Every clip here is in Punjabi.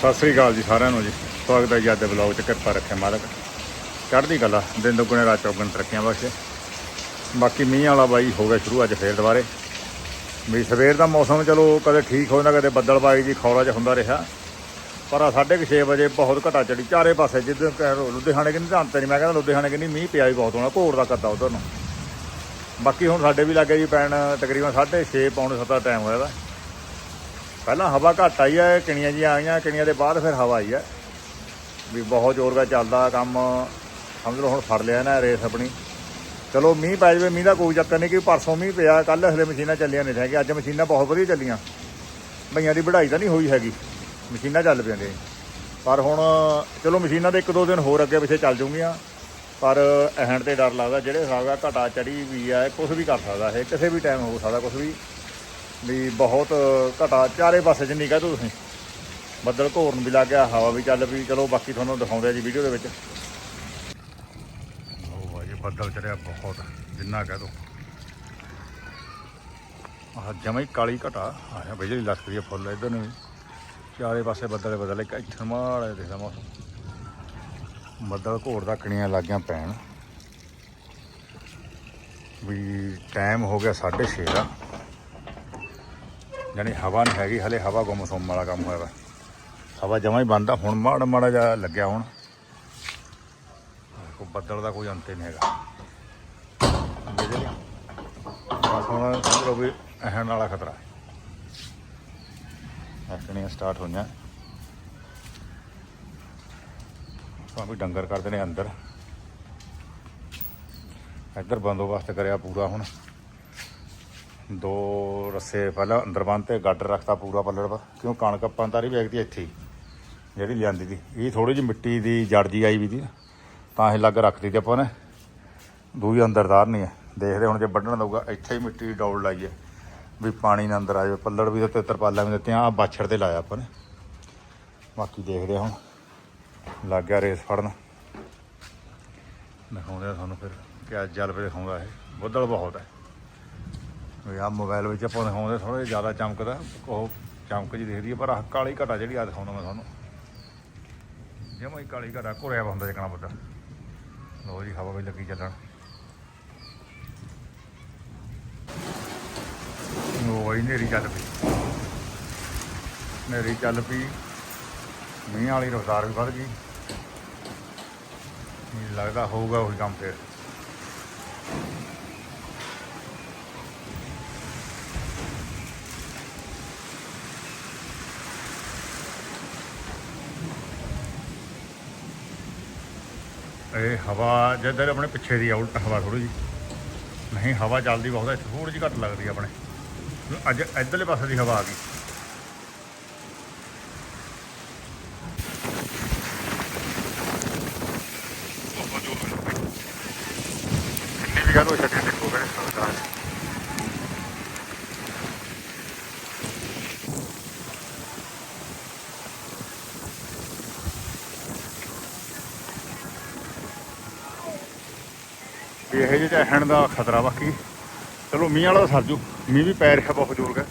ਸਤਿ ਸ੍ਰੀ ਅਕਾਲ ਜੀ ਸਾਰਿਆਂ ਨੂੰ ਜੀ। ਸਵਾਗਤ ਹੈ ਜੀ ਅੱਜ ਦੇ ਵਲੌਗ 'ਚ। ਕਿਰਪਾ ਰੱਖੇ ਮਾਲਕ। ਚੜ੍ਹਦੀ ਕਲਾ ਦਿਨ ਦੁੱਗਣੇ ਰਾਤ ਚੌਗਣ ਤਰੱਕੀਆਂ ਬਖਸ਼ੇ। ਬਾਕੀ ਮੀਂਹ ਵਾਲਾ ਬਾਈ ਹੋ ਗਿਆ ਸ਼ੁਰੂ ਅੱਜ ਫੇਰ ਦੁਬਾਰੇ। ਵੀ ਸਵੇਰ ਦਾ ਮੌਸਮ ਚਲੋ ਕਦੇ ਠੀਕ ਹੋ ਜਾਂਦਾ ਕਦੇ ਬੱਦਲ ਬੱਦਲਬਾਈ ਜੀ ਖੌਲਾ ਚ ਹੁੰਦਾ ਰਿਹਾ। ਪਰ ਆ 6:30 ਵਜੇ ਬਹੁਤ ਘਟਾ ਚੜੀ ਚਾਰੇ ਪਾਸੇ ਜਿੱਦਾਂ ਕਹਿ ਲਓ, ਲੁਧਿਆਣੇ ਕਿੰਨੀ ਧਾਨ ਤੇ ਨਹੀਂ ਮੈਂ ਕਹਿੰਦਾ ਲੁਧਿਆਣੇ ਕਿੰਨੀ ਮੀਂਹ ਪਿਆ ਵੀ ਬਹੁਤ ਹੋਣਾ ਘੋੜ ਦਾ ਕਰਦਾ ਉਧਰ ਨੂੰ। ਬਾਕੀ ਹੁਣ ਸਾਡੇ ਵੀ ਲੱਗੇ ਜੀ ਪੈਣ ਤਕਰੀਬਨ 6:30 ਪੌਣੇ 7 ਦਾ ਟਾਈਮ ਹੋਇਆ ਵਾ। ਪਹਿਲਾਂ ਹਵਾ ਘੱਟ ਆਈ ਹੈ, ਕਿਣੀਆਂ ਜੀ ਆਈਆਂ, ਕਿਣੀਆਂ ਦੇ ਬਾਅਦ ਫਿਰ ਹਵਾ ਆਈ ਹੈ। ਵੀ ਬਹੁਤ ਜ਼ੋਰ ਦਾ ਚੱਲਦਾ ਕੰਮ, ਸਮਝ ਲਓ ਹੁਣ ਫੜ ਲਿਆ ਨਾ ਰੇਸ ਆਪਣੀ। ਚਲੋ ਮੀਂਹ ਪੈ ਜਾਵੇ, ਮੀਂਹ ਦਾ ਕੋਈ ਚੱਕਰ ਨਹੀਂ ਕਿ ਪਰਸੋਂ ਮੀਂਹ ਪਿਆ ਕੱਲ ਹਲੇ ਮਸ਼ੀਨਾਂ ਚੱਲੀਆਂ ਨਹੀਂ ਹੈਗੀਆਂ ਅੱਜ ਮਸ਼ੀਨਾਂ ਬਹੁਤ ਵਧੀਆ ਚੱਲੀਆਂ। ਬਈਆਂ ਦੀ ਵਢਾਈ ਤਾਂ ਨਹੀਂ ਹੋਈ ਹੈਗੀ, ਮਸ਼ੀਨਾਂ ਚੱਲ ਪੈਂਦੀਆਂ ਪਰ ਹੁਣ ਚਲੋ ਮਸ਼ੀਨਾਂ ਦੇ ਇੱਕ ਦੋ ਦਿਨ ਹੋਰ ਅੱਗੇ ਪਿੱਛੇ ਚੱਲ ਜੂਗੀਆਂ ਪਰ ਐਹਣ ਤੇ ਡਰ ਲੱਗਦਾ, ਜਿਹੜੇ ਹਿਸਾਬ ਦਾ ਘਟਾ ਚੜੀ ਵੀ ਆ ਕੁਝ ਵੀ ਕਰ ਸਕਦਾ, ਇਹ ਕਿਸੇ ਵੀ ਟਾਈਮ ਹੋ ਸਕਦਾ ਕੁਝ ਵੀ ਵੀ ਬਹੁਤ ਘਟਾ। ਚਾਰੇ ਪਾਸੇ ਜਿੰਨੀ ਕਹਿ ਦੋ ਤੁਸੀਂ। ਬੱਦਲ ਘੋਰਨ ਵੀ ਲੱਗ ਗਿਆ, ਹਵਾ ਵੀ ਚੱਲ ਪਈ। ਚਲੋ, ਬਾਕੀ ਤੁਹਾਨੂੰ ਦਿਖਾਉਂਦੇ ਆ ਜੀ ਵੀਡੀਓ ਦੇ ਵਿੱਚ। ਉਹ ਭਾਈ ਬੱਦਲ ਚੜਿਆ ਬਹੁਤ, ਜਿੰਨਾ ਕਹਿ ਦੋ। ਆਹ ਜਮਾ ਹੀ ਕਾਲੀ ਘਟਾ। ਆਇਆ ਬਿਜਲੀ ਲੱਖਦੀ ਆ ਫੁੱਲ, ਇਧਰ ਨੂੰ ਵੀ। ਚਾਰੇ ਪਾਸੇ ਬੱਦਲ ਬੱਦਲ ਇੱਥੇ ਮਾੜਾ ਦੇਖਦਾ ਦਿਖਦਾ ਮੌਸਮ। ਬੱਦਲ ਘੋੜ ਦਾ ਕਣੀਆਂ ਲੱਗੀਆਂ ਪੈਣ। ਵੀ ਟਾਈਮ ਹੋ ਗਿਆ 6:30 ਦਾ। ਯਾਨੀ ਹਵਾ ਨਹੀਂ ਹੈਗੀ, ਹਲੇ ਹਵਾ ਗੁੰਮਸੁੰਮ ਵਾਲਾ ਕੰਮ ਹੋਇਆ ਵਾ। ਹਵਾ ਜਮਾ ਹੀ ਬੰਦ ਹੁਣ ਮਾੜਾ ਮਾੜਾ ਜਿਹਾ ਲੱਗਿਆ ਹੁਣ। ਕੋ ਬੱਦਲ ਦਾ ਕੋਈ ਅੰਤ ਹੀ ਨਹੀਂ ਹੈਗਾ। ਬਿਜਲੀ ਬਸ ਹੁਣ ਸਮਝ ਵੀ ਅਹਿਣ ਵਾਲਾ ਖਤਰਾ ਐਕਣੀਆਂ ਸਟਾਰਟ ਹੋਈਆਂ। ਤਾਂ ਵੀ ਡੰਗਰ ਕਰਦੇ ਨੇ ਅੰਦਰ। ਇੱਧਰ ਬੰਦੋਬਸਤ ਕਰਿਆ ਪੂਰਾ ਹੁਣ। ਦੋ ਰੱਸੇ ਪਹਿਲਾਂ ਅੰਦਰ ਬੰਨ ਤੇ ਗਾਡਰ ਰੱਖਤਾ ਪੂਰਾ ਪੱਲੜ ਪਰ ਕਿਉਂ ਕਣਕ ਆਪਾਂ ਤਾਰੀ ਵੇਖਦੀ ਇੱਥੇ ਹੀ, ਜਿਹੜੀ ਲਿਆਂਦੀ ਦੀ। ਇਹ ਥੋੜੀ ਜਿਹੀ ਮਿੱਟੀ ਦੀ ਜੜ ਜੀ ਆਈ ਵੀ ਦੀ ਤਾਂ ਇਹ ਲੱਗ ਰੱਖਦੀ ਤੇ ਆਪਾਂ ਨੇ। ਦੂਈ ਅੰਦਰਦਾਰ ਨਹੀਂ ਹੈ ਦੇਖਦੇ ਹੁਣ ਜੇ ਵੱਢਣ ਦਊਗਾ ਇੱਥੇ ਹੀ ਮਿੱਟੀ ਦੀ ਡੌਲ ਲਾਈ ਹੈ ਵੀ ਪਾਣੀ ਨਾ ਅੰਦਰ ਆ ਜਾਵੇ ਪੱਲੜ ਵੀ ਤੇ ਤਰਪਾਲਾਂ ਵੀ ਦਿੱਤੀਆਂ ਆ ਬਾਛੜ ਤੇ ਲਾਇਆ ਆਪਾਂ ਨੇ। ਬਾਕੀ ਦੇਖਦੇ ਹਾਂ ਹੁਣ ਲੱਗ ਗਿਆ ਰੇਸ ਫੜਨ। ਦਿਖਾਉਂਦੇ ਆ ਤੁਹਾਨੂੰ ਫਿਰ ਕਿਆ ਜਲ ਪੇ ਦਿਖਾਉਂਦਾ ਇਹ। ਬੱਦਲ ਬਹੁਤ ਹੈ ਵੀ ਆ ਮੋਬਾਈਲ ਵਿੱਚ ਆਪਾਂ ਦਿਖਾਉਂਦੇ ਥੋੜਾ ਜਿਹਾ ਜ਼ਿਆਦਾ ਚਮਕਦਾ, ਉਹ ਚਮਕ ਜੀ ਦਿਖਦੀ ਹੈ ਪਰ ਆਹ ਕਾਲੀ ਘਟਾ ਜਿਹੜੀ ਆ ਦਿਖਾਉਂਦਾ ਮੈਂ ਤੁਹਾਨੂੰ। ਜਮਾ ਹੀ ਕਾਲੀ ਘਟਾ, ਘੁਰਿਆ ਵਾ ਹੁੰਦਾ ਜਿਕਣਾ ਬੱਦਲ ਲੋ ਜੀ, ਹਵਾ ਵੀ ਲੱਗੀ ਚੱਲਣ। ਉਹ ਹੀ ਨੇਰੀ ਚੱਲ ਪਈ। ਨੇਰੀ ਚੱਲ ਪਈ। ਮੀਂਹ ਵਾਲੀ ਰਫ਼ਤਾਰ ਵੀ ਵੱਧ ਗਈ। ਲੱਗਦਾ ਹੋਊਗਾ ਉਹੀ ਕੰਮ ਫੇਰ। ਇਹ ਹਵਾ ਜਿੱਧਰ ਆਪਣੇ ਪਿੱਛੇ ਦੀ ਆ, ਉਲਟ ਹਵਾ ਥੋੜੀ ਜੀ ਨਹੀਂ, ਹਵਾ ਚੱਲਦੀ ਬਹੁਤ ਹੈ ਥੋੜੀ ਜਿਹੀ ਘੱਟ ਲੱਗਦੀ ਆ ਆਪਣੇ। ਅੱਜ ਇੱਧਰਲੇ ਪਾਸੇ ਦੀ ਹਵਾ ਆ ਗਈ ਕਿੰਨੀ ਵੀ ਗੱਲ ਹੋ ਛੱਡੀ ਦੇਖੋ ਕਿਹੜੇ ਸਰਕਾਰ ਵੀ ਇਹ ਜਿਹੇ ਚਹਿਣ ਦਾ ਖਤਰਾ ਬਾਕੀ। ਚਲੋ, ਮੀਂਹ ਵਾਲਾ ਤਾਂ ਸਰਜੂ ਮੀਂਹ ਵੀ ਪੈ ਰਿਹਾ ਬਹੁਤ ਜ਼ੋਰ ਦਾ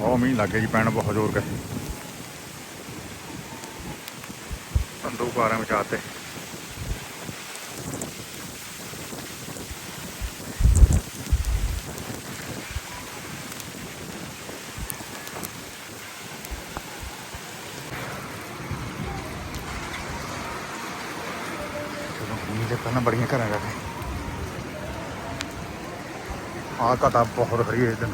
ਉਹ ਮੀਂਹ ਲੱਗੇ ਜੀ, ਪੈਣ ਬਹੁਤ ਜ਼ੋਰ ਕਰ ਤੰਦੂ ਕਾਰਾਂ ਵਿੱਚ ਆਤੇ ਪਹਿਲਾਂ ਬੜੀਆਂ ਘਰਾਂ ਜਾ ਆ ਘਟਾ ਬਹੁਤ ਖੜੀ ਹੈ ਇਸ ਦਿਨ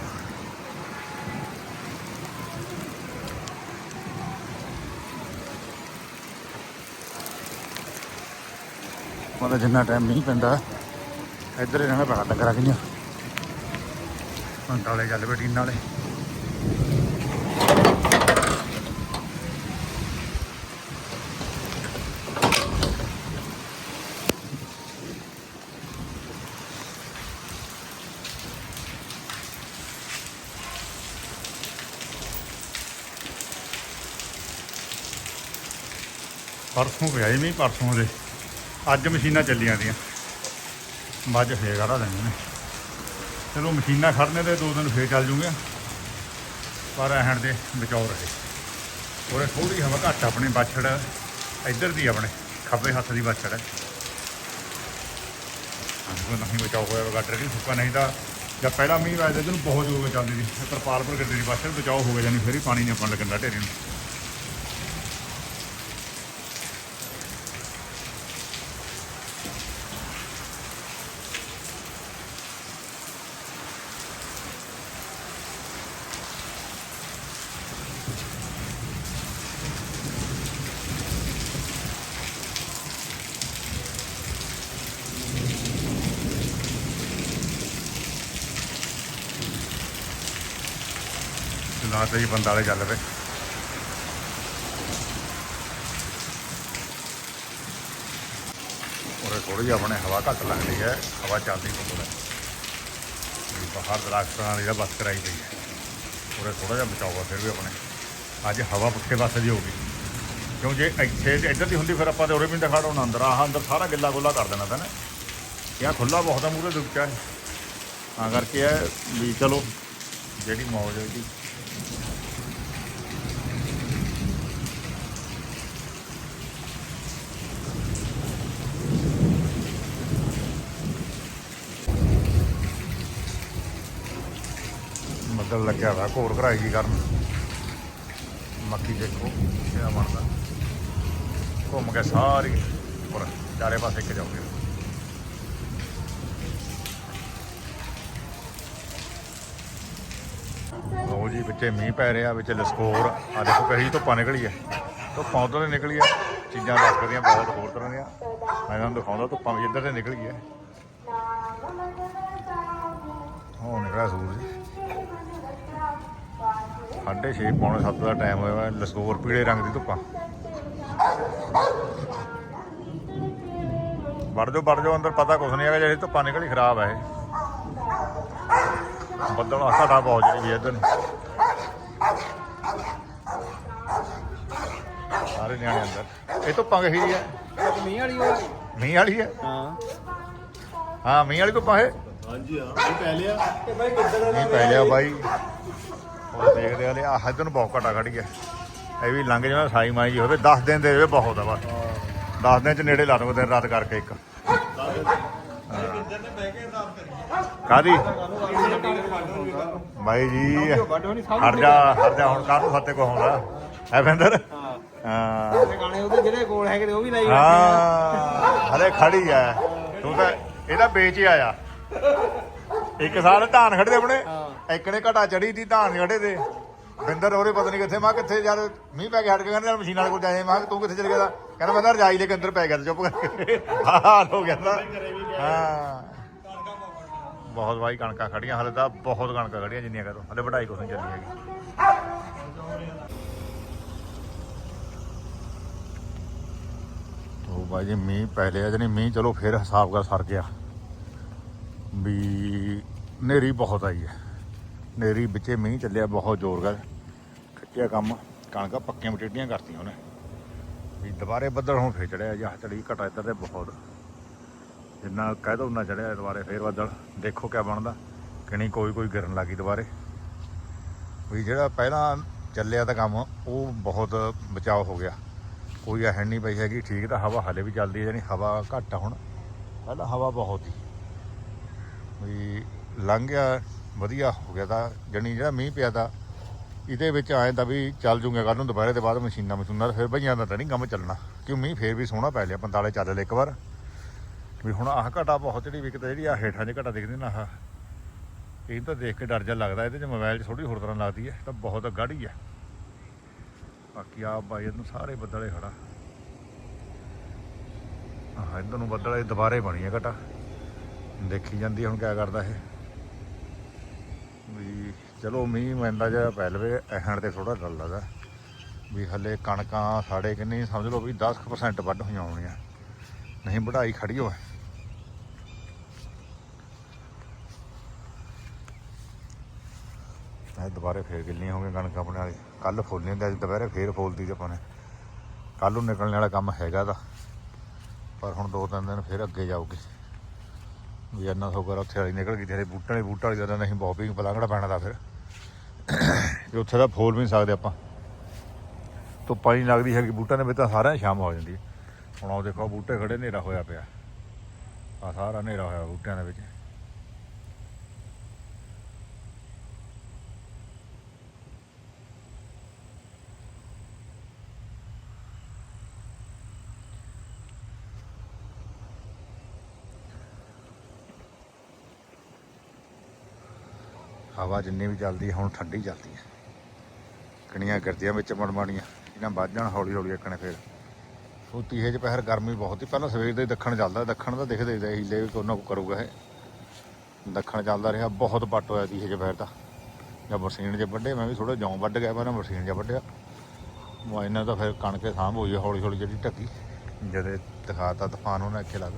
ਮਤਲਬ ਜਿੰਨਾ ਟਾਈਮ ਨਹੀਂ ਪੈਂਦਾ, ਇੱਧਰ ਹੀ ਰਹਿਣਾ ਪੈਣਾ ਡੰਗਰਾਂ ਕਿੰਨੀਆਂ ਹੁਣ ਨਾਲੇ ਚੱਲ ਬੈਠੀ ਨਾਲੇ। ਪਰਸੋਂ ਪਿਆ ਜੀ ਮੀਂਹ ਪਰਸੋਂ ਦੇ। ਅੱਜ ਮਸ਼ੀਨਾਂ ਚੱਲੀਆਂ ਦੀਆਂ। ਮੱਝ ਫੇਰ ਖੜਾ ਲੈਂਦੇ ਨੇ। ਚਲੋ ਮਸ਼ੀਨਾਂ ਖੜਨੇ ਤੇ ਦੋ ਦਿਨ ਫੇਰ ਚੱਲ ਜੂਗੇ ਪਰ ਐਹਣ ਦੇ ਬਚਾਓ ਰਹੇ। ਉਹਰੇ ਥੋੜੀ ਹਵਾ ਘੱਟ ਆਪਣੇ ਬਾਛੜ। ਇੱਧਰ ਦੀ ਆਪਣੇ, ਖੱਬੇ ਹੱਥ ਦੀ ਬਾਛੜ। ਹੈ ਉਹ ਨਹੀਂ ਬਚਾਓ ਹੋਇਆ, ਗੱਡਰ ਦੀ ਸੁੱਕਾ ਨਹੀਂ ਤਾਂ ਜਾਂ ਪਹਿਲਾ ਮੀਂਹ ਆਇਆ ਤਾਂ ਇਹਨੂੰ ਬਹੁਤ ਜ਼ੋਰ ਵਿੱਚ ਚੱਲਦੀ ਸੀ। ਤਰਪਾਲਪੁਰ ਗੱਡੀ ਦੀ ਬਾਛੜ ਬਚਾਓ ਹੋ ਗਿਆ ਜਾਨੀ ਫਿਰ ਹੀ ਪਾਣੀ ਨਹੀਂ ਆਪਾਂ ਲੱਗਣ ਦਾ ਢੇਰੀ ਨੂੰ। ਨਾ ਜੀ ਬੰਦਾ ਵਾਲੇ ਚੱਲ ਪਏ ਔਰ ਥੋੜੀ ਜਿਹੀ ਆਪਣੇ ਹਵਾ ਘੱਟ ਲੱਗਦੀ ਹੈ, ਹਵਾ ਚੱਲਦੀ ਬਹੁਤ ਬਾਹਰ ਦਰਖਤਾਂ ਦੀ ਤਾਂ ਬਸ ਕਰਾਈ ਗਈ ਹੈ। ਔਰ ਥੋੜਾ ਜਿਹਾ ਬਚਾਓ ਫਿਰ ਵੀ ਆਪਣੇ। ਅੱਜ ਹਵਾ ਪੁੱਠੇ ਪਾਸੇ ਦੀ ਹੋ ਗਈ। ਕਿਉਂ ਜੇ ਇੱਥੇ ਇੱਧਰ ਦੀ ਹੁੰਦੀ, ਫਿਰ ਆਪਾਂ ਤੇ ਉਰੇ ਵੀ ਨਹੀਂ ਹੋਣਾ ਅੰਦਰ। ਆਹ ਅੰਦਰ ਸਾਰਾ ਗਿੱਲਾ ਗੁੱਲਾ ਕਰ ਦੇਣਾ ਤਾਂ ਨਾ। ਇਹ ਖੁੱਲਾ ਬਹੁਤ ਆ ਮੂਰੇ ਦੁੱਚਾ ਹੈ ਤਾਂ ਕਰਕੇ ਹੈ ਵੀ ਚਲੋ, ਜਿਹੜੀ ਮੌਜ ਹੈ ਜੀ। ਮੱਦਲ ਲੱਗਿਆ ਵਾ, ਘੋਰ ਘਰਾਈ ਜੀ ਕਰਨ। ਮੱਕੀ ਦੇਖੋ, ਕਿਆ ਬਣਦਾ। ਘੁੰਮ ਕੇ ਸਾਰੀ ਉੱਪਰ, ਚਾਰੇ ਪਾਸੇ ਇੱਕ ਜਾਓਗੇ ਲੋ ਜੀ, ਵਿੱਚੇ ਮੀਂਹ ਪੈ ਰਿਹਾ, ਵਿੱਚ ਲਸਕੋਰ। ਆ ਦੇਖੋ, ਕਹੀ ਧੁੱਪਾਂ ਨਿਕਲੀ ਹੈ ਧੁੱਪਾਂ ਉਧਰ ਨਿਕਲੀ ਹੈ ਚੀਜ਼ਾਂ ਦੱਸਦੀਆਂ ਬਹੁਤ ਹੋਰ ਤਰ੍ਹਾਂ ਦੀਆਂ। ਮੈਂ ਤੁਹਾਨੂੰ ਦਿਖਾਉਂਦਾ, ਧੁੱਪਾਂ ਵੀ ਇੱਧਰ ਤੇ ਨਿਕਲੀ ਹੈ ਹੋ ਨਿਕਲਿਆ ਸੂਰਜ। ਸਾਢੇ ਛੇ ਪੌਣੇ ਸੱਤ ਦਾ ਟਾਈਮ ਹੋਇਆ ਲਸਕੋਰ ਪੀਲੇ ਰੰਗ ਦੀ ਧੁੱਪਾਂ। ਵੜ ਜਾਓ ਵੜ ਜਾਓ ਅੰਦਰ ਪਤਾ ਕੁਛ ਨਹੀਂ ਹੈਗਾ ਜਿਹੜੀ ਧੁੱਪਾਂ ਨਿਕਲੀ ਖਰਾਬ ਹੈ ਇਹ। ਬੱਦਲ ਘਟਾ ਬਹੁਤ ਜਿਹੜੀ ਵੀ ਇੱਧਰ। ਨੂੰ ਸਾਰੇ ਨਿਆਣੇ ਅੰਦਰ। ਇਹ ਧੁੱਪਾਂ ਕਹੀ ਜੀ ਹੈ ਮੀਂਹ ਵਾਲੀ ਵਾ ਮੀਂਹ ਵਾਲੀ ਹੈ ਹਾਂ। ਹਾਂ ਮੀਂਹ ਵਾਲੀ ਧੁੱਪਾਂ ਹੈ ਹਾਂਜੀ ਹਾਂ। ਇਹ ਪੈ ਲਿਆ। ਤੇ ਬਾਈ ਕਿੱਧਰ ਮੀਂਹ ਪੈ ਲਿਆ ਬਾਈ। ਉਹ ਦੇਖਦੇ ਹਲੇ ਆਹ ਇੱਧਰ ਨੂੰ ਬਹੁਤ ਘਟਾ ਖੜੀ ਹੈ ਇਹ ਵੀ ਲੰਘ ਜਾਣਾ, ਸਾਈ ਮਾਈ ਜੀ ਹੋਵੇ 10 ਦਿਨ ਦੇ ਹੋਵੇ ਬਹੁਤ ਆ ਬਸ। 10 ਦਿਨ ਚ ਨੇੜੇ ਲਾ ਦੂੰਗਾ ਦਿਨ ਰਾਤ ਕਰਕੇ ਇੱਕ। ਕਾਦੀ ਬਾਈ ਜੀ ਵੱਡੋ ਨਹੀਂ ਜਾ, ਹਟ ਜਾ, ਹੁਣ ਕਾਹਨੂੰ ਫੱਤੇ ਕੋ ਹੁੰਦਾ ਐ ਬੰਦਰ? ਹਾਂ। ਗਾਣੇ ਉਹਦੇ ਜਿਹੜੇ ਕੋਲ ਹੈਗੇ ਤੇ ਉਹ ਵੀ ਲਾਈ ਹਾਂ। ਹਲੇ ਖੜੀ ਐ। ਤੂੰ ਤਾਂ ਇਹਦਾ ਵੇਚ ਹੀ ਆਇਆ। ਇੱਕ ਸਾਲ ਧਾਨ ਖੜਦੇ ਆਪਣੇ? ਹਾਂ। ਇੱਕ ਨੇ ਘਟਾ ਚੜੀ ਦੀ ਧਾਨ ਖੜੇ ਤੇ। ਬਿੰਦਰ ਹੋਰੇ ਪਤਾ ਨਹੀਂ ਕਿੱਥੇ, ਮੈਂ ਕਿਹਾ ਕਿੱਥੇ ਯਾਰ, ਮੀਂਹ ਪੈ ਕੇ ਹਟ ਕੇ, ਕਹਿੰਦੇ ਯਾਰ ਮਸ਼ੀਨਾਂ ਕੋਲ ਜਾਏ। ਮੈਂ ਕਿਹਾ ਤੂੰ ਕਿੱਥੇ ਚਲ ਗਿਆ? ਤਾ? ਕਹਿੰਦਾ ਮੈਂ ਤਾਂ ਰਜਾਈ ਦੇ ਕੇ ਅੰਦਰ ਪੈ ਗਿਆ ਤੇ ਚੁੱਪ ਕਰਕੇ। ਆਹ ਹਾਲ ਹੋ ਗਿਆ ਤਾਂ। ਹਾਂ। ਬਹੁਤ ਵਾਈ ਕਣਕਾਂ ਖੜੀਆਂ, ਹਲੇ ਤਾਂ ਬਹੁਤ ਕਣਕਾਂ ਖੜੀਆਂ ਜਿੰਨੀਆਂ ਕਰੋ ਹਲੇ ਵਢਾਈ ਕੁਛ ਚੱਲੀ ਹੈਗੀ। ਉਹ ਬਾਈ ਜੀ, ਮੀਂਹ ਪੈ ਲਿਆ ਜਣੀ, ਮੀਂਹ ਚਲੋ ਫਿਰ ਹਿਸਾਬ ਕਰ ਸਰ ਗਿਆ। ਵੀ ਨੇਰੀ ਬਹੁਤ ਆਈ ਹੈ। ਨੇਰੀ ਵਿੱਚੇ ਮੀਂਹ ਚੱਲਿਆ, ਬਹੁਤ ਜ਼ੋਰ ਕਰ ਖਿੱਚਿਆ ਕੰਮ, ਕਣਕਾਂ ਪੱਕੀਆਂ ਮਟੇਡੀਆਂ ਕਰਤੀਆਂ ਉਹਨੇ। ਵੀ ਦੁਬਾਰੇ ਬੱਦਲ ਹੁਣ ਫੇਰ ਚੜਿਆ, ਜਾਂ ਚੜੀ ਘਟਾ ਇੱਧਰ ਤੇ ਬਹੁਤ। ਜਿੰਨਾ ਕਹਿ ਦੋ ਉਨਾ ਚੜਿਆ ਦੁਬਾਰੇ ਫੇਰ ਬੱਦਲ। ਦੇਖੋ ਕਿਆ ਬਣਦਾ ਕਿਣੀ ਕੋਈ ਕੋਈ ਗਿਰਨ ਲੱਗੀ ਦੁਬਾਰੇ। ਵੀ ਜਿਹੜਾ ਪਹਿਲਾਂ ਚੱਲਿਆ ਤਾਂ ਕੰਮ, ਉਹ ਬਹੁਤ ਬਚਾਅ ਹੋ ਗਿਆ। ਕੋਈ ਐ ਨਹੀਂ ਪਈ ਹੈਗੀ, ਠੀਕ ਤਾਂ ਹਵਾ ਹਲੇ ਵੀ ਚੱਲਦੀ ਹੈ ਜਾਨੀ ਹਵਾ ਘੱਟ ਆ ਹੁਣ। ਪਹਿਲਾਂ ਹਵਾ ਬਹੁਤ ਸੀ। ਵੀ ਲੰਘ ਗਿਆ ਵਧੀਆ ਹੋ ਗਿਆ ਤਾਂ ਜਾਨੀ ਜਿਹੜਾ ਮੀਂਹ ਪਿਆ ਤਾਂ, ਇਹਦੇ ਵਿੱਚ ਆਏ ਤਾਂ ਵੀ ਚੱਲ ਜੂਗੇ ਕੱਲ ਨੂੰ ਦੁਪਹਿਰੇ ਦੇ ਬਾਅਦ ਮਸ਼ੀਨਾਂ ਮਸ਼ੂਨਾਂ ਫਿਰ ਭਈਆਂ ਦਾ ਤਾਂ ਨਹੀਂ ਕੰਮ ਚੱਲਣਾ। ਕਿਉਂ ਮੀਂਹ ਫੇਰ ਵੀ ਸੋਹਣਾ ਪੈ ਲਿਆ 45 ਚੱਲ ਲਿਆ ਇੱਕ ਵਾਰ। ਵੀ ਹੁਣ ਆਹ ਘਟਾ ਬਹੁਤ ਜਿਹੜੀ ਵਿਕਦਾ, ਜਿਹੜੀ ਆ ਹੇਠਾਂ 'ਚ ਘਟਾ ਦਿਖਦੀ ਨਾ ਆਹ, ਇਹ ਤਾਂ ਦੇਖ ਕੇ ਡਰ ਜਾ ਲੱਗਦਾ, ਇਹਦੇ 'ਚ ਮੋਬਾਈਲ 'ਚ ਥੋੜੀ ਹੋਰ ਤਰ੍ਹਾਂ ਲੱਗਦੀ ਹੈ ਤਾਂ ਬਹੁਤ ਗਾੜੀ ਹੈ। ਬਾਕੀ ਆ ਬਾਈ ਨੂੰ ਸਾਰੇ ਬੱਦਲੇ ਖੜਾ। ਆਹ ਇੱਧਰ ਨੂੰ ਬੱਦਲ ਇਹ ਦੁਬਾਰੇ ਬਣੀ ਹੈ ਘਟਾ। ਦੇਖੀ ਜਾਂਦੀ ਹੁਣ ਕਿਆ ਕਰਦਾ ਇਹ। ਵੀ ਚਲੋ ਮੀਂਹ ਮੈਂਦਾ ਜਿਹਾ ਪੈ ਲਵੇ ਐਹਣ ਤੇ ਥੋੜਾ ਡਰ ਲੱਗਦਾ ਵੀ ਹੱਲੇ ਕਣਕਾਂ ਸਾਡੇ ਕਿੰਨੀ, ਸਮਝ ਲਓ ਵੀ 10% ਵੱਧ ਹੋਈਆਂ ਹੋਣੀਆਂ। ਨਹੀਂ, ਵਢਾਈ ਖੜੀ ਹੋਏ। ਇਹ ਦੁਬਾਰੇ ਫੇਰ ਗਿੱਲੀਆਂ ਹੋ ਗਈਆਂ ਕਣਕ ਆਪਣੇ ਵਾਲੀ। ਕੱਲ ਫੁੱਲੀਆਂ ਤੇ ਅੱਜ ਦੁਪਹਿਰੇ ਫੇਰ ਫੋਲਦੀ ਤੇ ਆਪਾਂ ਨੇ। ਕੱਲ ਨੂੰ ਨਿਕਲਣ ਵਾਲਾ ਕੰਮ ਹੈਗਾ ਦਾ। ਪਰ ਹੁਣ ਦੋ ਤਿੰਨ ਦਿਨ ਫਿਰ ਅੱਗੇ ਜਾਊਗੀ। ਵੀ ਇੰਨਾ ਸ਼ੁਕਰ ਉੱਥੇ ਵਾਲੀ ਨਿਕਲ ਗਈ ਤੇਰੇ ਬੂਟਾਂ ਵਾਲੀ ਬੂਟਾ ਵਾਲੀ ਦਾ ਨਹੀਂ ਬੌਪਿੰਗ ਪਲਾਂਗੜਾ ਪੈਣਾ ਦਾ ਫਿਰ। ਵੀ ਉੱਥੇ ਦਾ ਫੋਲ ਵੀ ਨਹੀਂ ਸਕਦੇ ਆਪਾਂ। ਧੁੱਪਾਂ ਨਹੀਂ ਲੱਗਦੀ ਹੈਗੀ, ਬੂਟਾਂ ਦੇ ਵਿੱਚ ਤਾਂ ਸਾਰਾ ਸ਼ਾਮ ਹੋ ਜਾਂਦੀ ਹੈ। ਹੁਣ ਉਹ ਦੇਖੋ ਬੂਟੇ ਖੜੇ, ਹਨੇਰਾ ਹੋਇਆ ਪਿਆ। ਆ ਸਾਰਾ ਹਨੇਰਾ ਹੋਇਆ ਬੂਟਿਆਂ ਦੇ ਵਿੱਚ। ਹਵਾ ਜਿੰਨੀ ਵੀ ਚੱਲਦੀ ਹੁਣ ਠੰਡੀ ਚੱਲਦੀ ਹੈ। ਕਣੀਆਂ ਗਿਰਦੀਆਂ ਵਿੱਚ ਮੜਮਾਣੀਆਂ ਇਹਨਾਂ ਵੱਧ ਜਾਣ ਹੌਲੀ ਹੌਲੀ ਇੱਕਣੇ ਫੇਰ। ਉਹ ਤੀਹੇ ਚ ਪਹਿਰ ਗਰਮੀ ਬਹੁਤ ਹੀ ਪਹਿਲਾਂ ਸਵੇਰ ਦੇ ਦੱਖਣ ਚੱਲਦਾ, ਦੱਖਣ ਤਾਂ ਦਿਖਦੇ ਹੀ ਹੀਲੇ ਵੀ ਕੋਈ ਨਾ ਕੋਈ ਕਰੂਗਾ ਇਹ। ਦੱਖਣ ਚੱਲਦਾ ਰਿਹਾ, ਬਹੁਤ ਪੱਟ ਹੋਇਆ ਤੀਹੇ ਚ ਪਹਿਰ ਤਾਂ ਜਦ ਮਸ਼ੀਨ 'ਚ ਵੱਡੇ ਮੈਂ ਵੀ ਥੋੜਾ ਜੌਂ ਵੱਢ ਗਿਆ ਪਰ ਮਸ਼ੀਨ 'ਚ ਵੱਢਿਆ। ਮੈਂ ਇਹਨਾਂ ਤਾਂ ਫਿਰ ਕਣਕੇ ਸਾਂਭ ਹੋਈ ਹੌਲੀ ਹੌਲੀ ਜਿਹੜੀ ਢੱਕੀ। ਜਦੇ ਦਿਖਾਤਾ ਤੂਫਾਨ, ਉਹਨਾਂ ਇੱਥੇ ਲੱਗ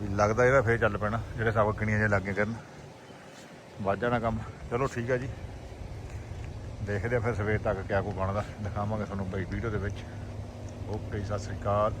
ਵੀ ਲੱਗਦਾ ਇਹਦਾ ਫੇਰ ਚੱਲ ਪੈਣਾ, ਜਿਹੜੇ ਸਭ ਕਣੀਆਂ ਜੇ ਲੱਗੇ ਕਰਨ। ਵੱਧ ਜਾਣਾ ਕੰਮ। ਚਲੋ ਠੀਕ ਹੈ ਜੀ। ਦੇਖਦੇ ਆ ਫਿਰ ਸਵੇਰ ਤੱਕ ਕਿਆ ਕੋ ਬਣਦਾ। ਦਿਖਾਵਾਂਗੇ ਤੁਹਾਨੂੰ ਬਈ ਵੀਡੀਓ ਦੇ ਵਿੱਚ। ਓਕੇ, ਸਤਿ ਸ੍ਰੀ ਅਕਾਲ।